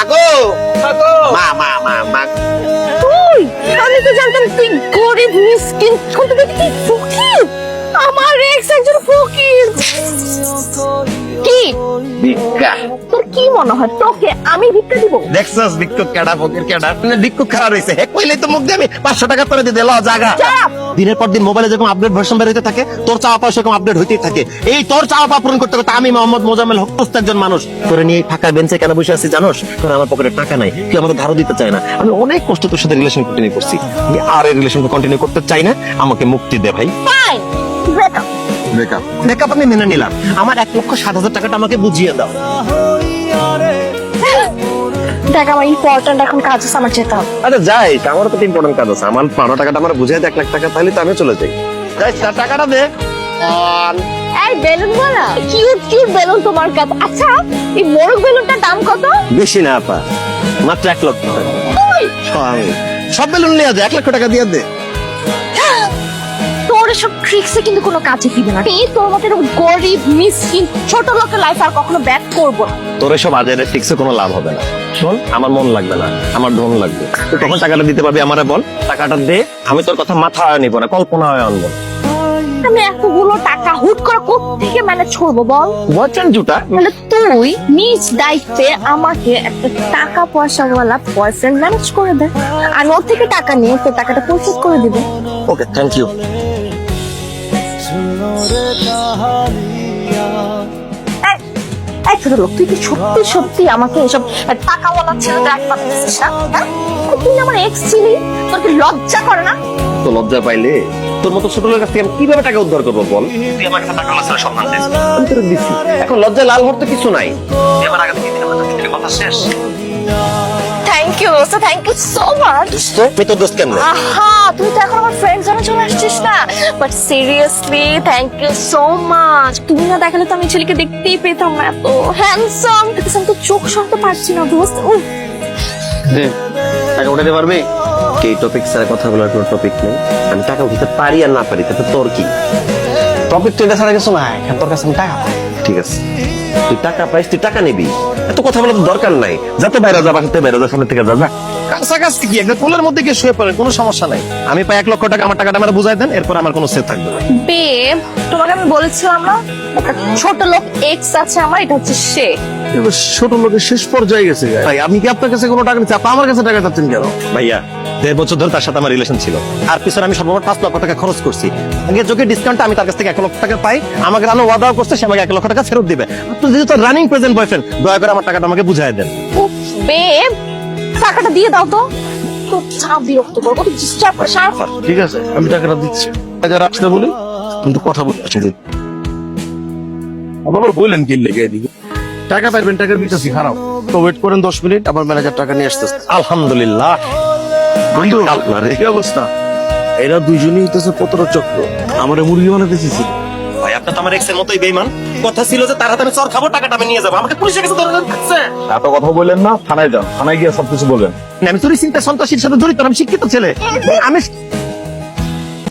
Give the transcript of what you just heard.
আগো! মা মা মা মা। তুই আমি তো জানতাম তুই গরিব মিসকিন কিন্তু দেখি তুই ফকির? আমার এক্স একজন ফকির। কি ভিক্ষা। তোর কি মনে হয়? তোকে আমি ভিক্ষা দিব? দেখছস ভিক্ষুক কেডা ফকির কেডা? মানে ভিক্ষুক খারাপ হইছে হে কইলে তো মুখ দিয়ে আমি 500 টাকা করে দিয়ে দিল জায়গা দিনের পর দিন মোবাইলে যেরকম আপডেট ভার্সন বের হইতে থাকে তোর চাওয়া পাওয়া সেরকম আপডেট হইতেই থাকে। এই তোর চাওয়া পাওয়া পূরণ করতে করতে আমি মোহাম্মদ মোজাম্মেল হক একজন মানুষ। তোরে নিয়ে ফাঁকা বেঞ্চে কেন বসে আছি জানোস? তোর আমার পকেটে টাকা নাই। তুই আমাকে ধারও দিতে চায় না। আমি অনেক কষ্ট তোর সাথে রিলেশন কন্টিনিউ করছি। আমি আর এই রিলেশন কন্টিনিউ করতে চাই না। আমাকে মুক্তি দে ভাই। ফাইন ব্রেকআপ মেকআপ মেকআপ আমি মেনে নিলাম। আমার এক লক্ষ সাত হাজার টাকাটা আমাকে বুঝিয়ে দাও। দেখ আমার ইম্পর্টেন্ট এখন কাজ আছে আমার যেতে হবে। আরে যাই আমারও তো ইম্পর্টেন্ট কাজ আছে। আমার পাওনা টাকাটা আমার বুঝিয়ে দে এক লাখ টাকা তাহলে তো আমি চলে যাই। যাই টাকাটা দে। এই বেলুন বলা কিউট কিউট বেলুন তোমার কাছে। আচ্ছা এই মোরগ বেলুনটার দাম কত? বেশি না আপা। মাত্র এক লক্ষ। টাকা সব বেলুন নিয়ে দে এক লক্ষ টাকা দিয়ে দে। এসব ট্রিক্সে কিন্তু কোনো কাজে দিবে না। এই তোর মতো এরকম গরিব মিসকিন ছোট লোকের লাইফ আর কখনো ব্যাক করব না। তোর এসব আজের ফিক্সে কোনো লাভ হবে না। শোন আমার মন লাগবে না আমার ধন লাগবে। তুই কখন টাকাটা দিতে পারবি আমারে বল? টাকাটা দে আমি তোর কথা মাথায় নিব না কল্পনা হয় আনব। আমি এতগুলো টাকা হুট করে কোথেকে ম্যানেজ করব বল? বচন জুটা। তাহলে তুই নিজ দায়িত্বে আমাকে একটা টাকা পয়সাওয়ালা বয়ফ্রেন্ড ম্যানেজ করে দে। আমি ওর থেকে টাকা নিয়ে তোর টাকাটা পরিশোধ করে দিব। ওকে থ্যাংক ইউ এই, এই ছোট লোক তুই কি সত্যি সত্যি আমাকে এসব টাকাওয়ালা না হ্যাঁ? তুই আমার এক্স ছিলি? তোর কি লজ্জা করে না? তো লজ্জা পাইলে? তোর মতো ছোট লোকের কাছ থেকে আমি কীভাবে টাকা উদ্ধার করব বল? তুই আমার কাছে টাকা লাসের সম্মান দিস। আমি তোর দিচ্ছি এখন লজ্জা লাল হওয়ার তো কিছু নাই। তুই আমার আগে থেকে কথা শেষ? Thank you so thank you so much দোস্ত আমি তোর দোস্ত কেন আহা তুই তো এখন আমার ফ্রেন্ড জনে চলে আসছিস না। But seriously thank you so much তুমি না দেখালে তো আমি ছেলেকে দেখতেই পেতাম না এত। হ্যান্ডসাম কিন্তু আমি তো চোখ সরতে পারছি না দোস্ত উফ, দে টাকা উঠাতে পারবি? এই টপিক ছাড়া কথা বলার কোনো টপিক নেই? আমি টাকা উঠাতে পারি আর না পারি তাতে তোর কি? টপিক তো এটা ছাড়া কিছু নাই এখন তোর কাছে আমি টাকা ঠিক আছে। তুই টাকা পাইস তুই টাকা নিবি। এত কথা বলার দরকার নাই। যাতে বাইরে যা বাসাতে বাইরে যা সামনে থেকে যা যা। কাছাকাছি কি একটা কোলের মধ্যে গিয়ে শুয়ে পড়ে কোনো সমস্যা নাই। আমি পাই এক লক্ষ টাকা আমার টাকাটা আমার বুঝাই দেন এরপর আমার কোনো সেট থাকবে না। বেব তোমাকে আমি বলেছিলাম না? একটা ছোট লোক এক্স আছে আমার এটা হচ্ছে সে। ছোট লোকের শেষ পর্যায়ে গেছে ভাই আপনি কি আপনার কাছে কোনো টাকা নিচ্ছে আপনি আমার কাছে টাকা চাচ্ছেন কেন? ভাইয়া দেড় বছর ধরে তার সাথে আমার রিলেশন ছিল। আর পিছনে আমি সর্বমোট পাঁচ লক্ষ টাকা খরচ করছি। আগে যোগ্য ডিসকাউন্ট আমি তার কাছ থেকে এক লক্ষ টাকা পাই। আমাকে রানো ওয়াদাও করছে সে আমাকে এক লক্ষ টাকা ফেরত দিবে। আপনি যেহেতু রানিং প্রেজেন্ট বয়ফ্রেন্ড দয়া করে আমার টাকাটা আমাকে বুঝাই দেন। বেব টাকাটা দিয়ে দাও তো। তো চা বিরক্ত করব তো ডিস্টার্ব ঠিক আছে আমি টাকাটা দিচ্ছি। যারা আসতে বলি কিন্তু কথা বলে আসলে। আবার বললেন কি লেগে এদিকে? টাকা পাইবেন টাকা দিতেছি খারাপ তো ওয়েট করেন দশ মিনিট আবার ম্যানেজার টাকা নিয়ে আসতেছে। আলহামদুলিল্লাহ। বন্ধু আপনারে কি অবস্থা? এরা দুইজনই হইতেছে পতর চক্র। আমার মুরগি বানাতে চেয়েছিল ভাই আপনার তো আমার এক্সের মতোই বেইমান কথা ছিল যে তার হাতে আমি চর খাব টাকাটা আমি নিয়ে যাব। আমাকে পুলিশের কাছে ধরে থাকছে। এত কথা বললেন না থানায় যান। থানায় গিয়ে সবকিছু বলবেন আমি চুরি চিন্তা সন্ত্রাসীর সাথে জড়িত আমি শিক্ষিত ছেলে। আমি